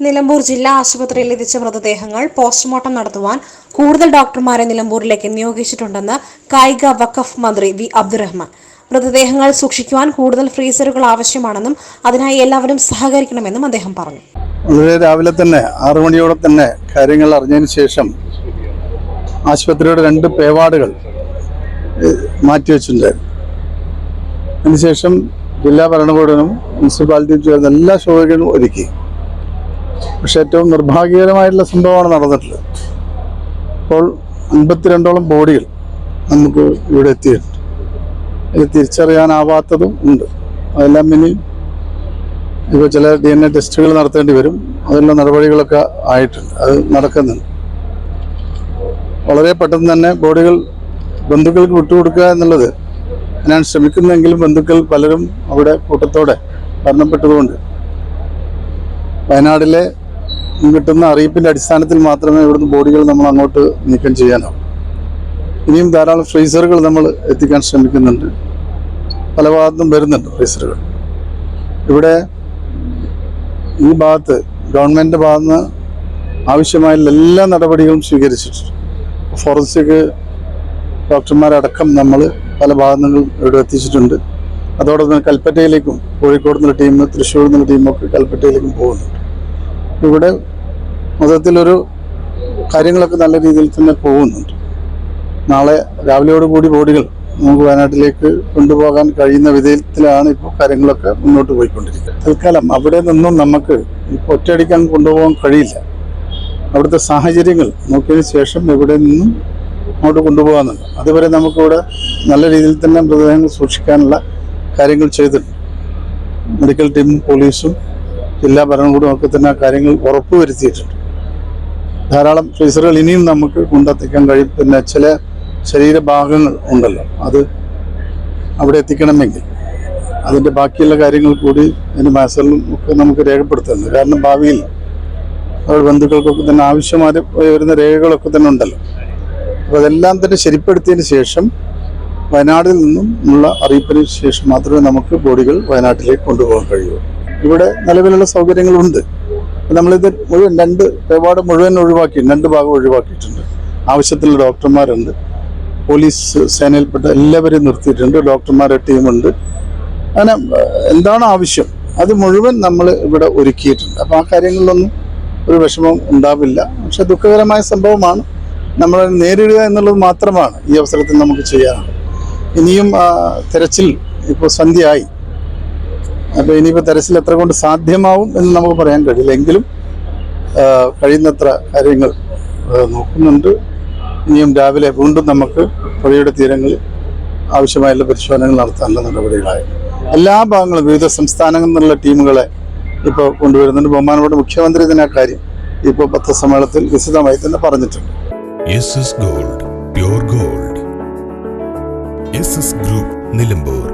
നിലമ്പൂർ ജില്ലാ ആശുപത്രിയിൽ എത്തിച്ച മൃതദേഹങ്ങൾ പോസ്റ്റ്മോർട്ടം നടത്തുവാൻ കൂടുതൽ ഡോക്ടർമാരെ നിലമ്പൂരിലേക്ക് നിയോഗിച്ചിട്ടുണ്ടെന്ന് കായിക വഖഫ് മന്ത്രി വി അബ്ദുറഹ്മാൻ. മൃതദേഹങ്ങൾ സൂക്ഷിക്കുവാൻ കൂടുതൽ ഫ്രീസറുകൾ ആവശ്യമാണെന്നും അതിനായി എല്ലാവരും സഹകരിക്കണമെന്നും അദ്ദേഹം പറഞ്ഞു. രാവിലെ തന്നെ ആറു മണിയോടെ തന്നെ കാര്യങ്ങൾ അറിഞ്ഞതിന് ശേഷം ആശുപത്രിയുടെ രണ്ട് പേവാടുകൾ മാറ്റിവെച്ചിട്ടുണ്ട് അതിനുശേഷം ജില്ലാ ഭരണകൂടനും മുനിസിപ്പാലിറ്റിയും ചേർന്ന് എല്ലാ സൗകര്യങ്ങളും ഒരുക്കി. പക്ഷെ ഏറ്റവും നിർഭാഗ്യകരമായിട്ടുള്ള സംഭവമാണ് നടന്നിട്ടുള്ളത്. ഇപ്പോൾ അൻപത്തിരണ്ടോളം ബോഡികൾ നമുക്ക് ഇവിടെ എത്തിയിട്ടുണ്ട്. ഇത് തിരിച്ചറിയാനാവാത്തതും ഉണ്ട്. അതെല്ലാം ഇനി ഇപ്പോൾ ചില ഡി എൻ എ ടെസ്റ്റുകൾ നടത്തേണ്ടി വരും. അതിനുള്ള നടപടികളൊക്കെ ആയിട്ടുണ്ട്. അത് നടക്കുന്നുണ്ട്. വളരെ പെട്ടെന്ന് തന്നെ ബോഡികൾ ബന്ധുക്കൾക്ക് വിട്ടുകൊടുക്കുക എന്നുള്ളത് ഞാൻ ശ്രമിക്കുന്നെങ്കിലും ബന്ധുക്കൾ പലരും അവിടെ കൂട്ടത്തോടെ മരണപ്പെട്ടതുകൊണ്ട് വയനാടിലെ കിട്ടുന്ന അറിയിപ്പിന്റെ അടിസ്ഥാനത്തിൽ മാത്രമേ ഇവിടുന്ന് ബോഡികൾ നമ്മൾ അങ്ങോട്ട് നീക്കം ചെയ്യാനാവും. ഇനിയും ധാരാളം ഫ്രീസറുകൾ നമ്മൾ എത്തിക്കാൻ ശ്രമിക്കുന്നുണ്ട്. പല ഭാഗത്തും വരുന്നുണ്ട് ഫ്രീസറുകൾ. ഇവിടെ ഈ ഭാഗത്ത് ഗവൺമെന്റിന്റെ ഭാഗത്ത് ആവശ്യമായ എല്ലാ നടപടികളും സ്വീകരിച്ചിട്ടുണ്ട്. ഫോറൻസിക് ഡോക്ടർമാരടക്കം നമ്മൾ പല ഭാഗങ്ങളും ഇവിടെ എത്തിച്ചിട്ടുണ്ട്. അതോടൊപ്പം കൽപ്പറ്റയിലേക്കും കോഴിക്കോട് നിന്നുള്ള ടീം തൃശ്ശൂർ നിന്നുള്ള ടീമൊക്കെ കൽപ്പറ്റയിലേക്കും പോകുന്നുണ്ട്. ഇവിടെ മൊത്തത്തിലൊരു കാര്യങ്ങളൊക്കെ നല്ല രീതിയിൽ തന്നെ പോകുന്നുണ്ട്. നാളെ രാവിലെയോടുകൂടി ബോഡികൾ നമുക്ക് വയനാട്ടിലേക്ക് കൊണ്ടുപോകാൻ കഴിയുന്ന വിധത്തിലാണ് ഇപ്പോൾ കാര്യങ്ങളൊക്കെ മുന്നോട്ട് പോയിക്കൊണ്ടിരിക്കുന്നത്. തൽക്കാലം അവിടെ നിന്നും നമുക്ക് ഇപ്പോൾ ഒറ്റയടിക്കാൻ കൊണ്ടുപോകാൻ കഴിയില്ല. അവിടുത്തെ സാഹചര്യങ്ങൾ നോക്കിയതിന് ശേഷം ഇവിടെ നിന്നും അങ്ങോട്ട് കൊണ്ടുപോകാമെന്നുണ്ട്. അതുവരെ നമുക്കിവിടെ നല്ല രീതിയിൽ തന്നെ മൃതദേഹങ്ങൾ സൂക്ഷിക്കാനുള്ള കാര്യങ്ങൾ ചെയ്തിട്ടുണ്ട്. മെഡിക്കൽ ടീമും പോലീസും ജില്ലാ ഭരണകൂടവും ഒക്കെ തന്നെ കാര്യങ്ങൾ ഉറപ്പുവരുത്തിയിട്ടുണ്ട്. ധാരാളം ഫ്രീസറുകൾ ഇനിയും നമുക്ക് കൊണ്ടെത്തിക്കാൻ കഴിയും. പിന്നെ ചില ശരീരഭാഗങ്ങൾ ഉണ്ടല്ലോ അത് അവിടെ എത്തിക്കണമെങ്കിൽ. അതിന്റെ ബാക്കിയുള്ള കാര്യങ്ങൾ കൂടി അതിന്റെ മാസറിലും ഒക്കെ നമുക്ക് രേഖപ്പെടുത്തുന്നുണ്ട്. കാരണം ഭാവിയിൽ അവരുടെ ബന്ധുക്കൾക്കൊക്കെ തന്നെ ആവശ്യമായി വരുന്ന രേഖകളൊക്കെ തന്നെ ഉണ്ടല്ലോ. അപ്പോൾ അതെല്ലാം തന്നെ ശരിപ്പെടുത്തിയതിന് ശേഷം വയനാടിൽ നിന്നും ഉള്ള അറിയിപ്പിന് ശേഷം മാത്രമേ നമുക്ക് ബോഡികൾ വയനാട്ടിലേക്ക് കൊണ്ടുപോകാൻ കഴിയൂ. ഇവിടെ നിലവിലുള്ള സൗകര്യങ്ങളുണ്ട്. നമ്മളിത് മുഴുവൻ രണ്ട് ഇടപാട് മുഴുവൻ ഒഴിവാക്കി രണ്ട് ഭാഗം ഒഴിവാക്കിയിട്ടുണ്ട്. ആവശ്യത്തിലുള്ള ഡോക്ടർമാരുണ്ട്. പോലീസ് സേനയിൽപ്പെട്ട എല്ലാവരെയും നിർത്തിയിട്ടുണ്ട്. ഡോക്ടർമാരുടെ ടീമുണ്ട്. അങ്ങനെ എന്താണ് ആവശ്യം? അത് മുഴുവൻ നമ്മൾ ഇവിടെ ഒരുക്കിയിട്ടുണ്ട്. അപ്പോൾ ആ കാര്യങ്ങളിലൊന്നും ഒരു വിഷമം ഉണ്ടാവില്ല. പക്ഷെ ദുഃഖകരമായ സംഭവമാണ് നമ്മൾ നേരിടുക എന്നുള്ളത് മാത്രമാണ് ഈ അവസരത്തിൽ നമുക്ക് ചെയ്യാനുള്ളത്. ഇനിയും തെരച്ചിൽ ഇപ്പോൾ സന്ധ്യയായി. അപ്പോൾ ഇനിയിപ്പോൾ തെരച്ചിൽ എത്ര കൊണ്ട് സാധ്യമാവും എന്ന് നമുക്ക് പറയാൻ കഴിയില്ല. എങ്കിലും കഴിയുന്നത്ര കാര്യങ്ങൾ നോക്കുന്നുണ്ട്. ഇനിയും രാവിലെ വീണ്ടും നമുക്ക് പുഴയുടെ തീരങ്ങളിൽ ആവശ്യമായുള്ള പരിശോധനകൾ നടത്താനുള്ള നടപടികളായി. എല്ലാ ഭാഗങ്ങളും വിവിധ സംസ്ഥാനങ്ങളിൽ നിന്നുള്ള ടീമുകളെ ഇപ്പോൾ കൊണ്ടുവരുന്നുണ്ട്. ബഹുമാനപ്പെട്ട മുഖ്യമന്ത്രി തന്നെ കാര്യം ഇപ്പോൾ പത്രസമ്മേളനത്തിൽ വിശദമായി തന്നെ പറഞ്ഞിട്ടുണ്ട്. Gold gold. ഗ്രൂപ്പ് നിലമ്പൂർ.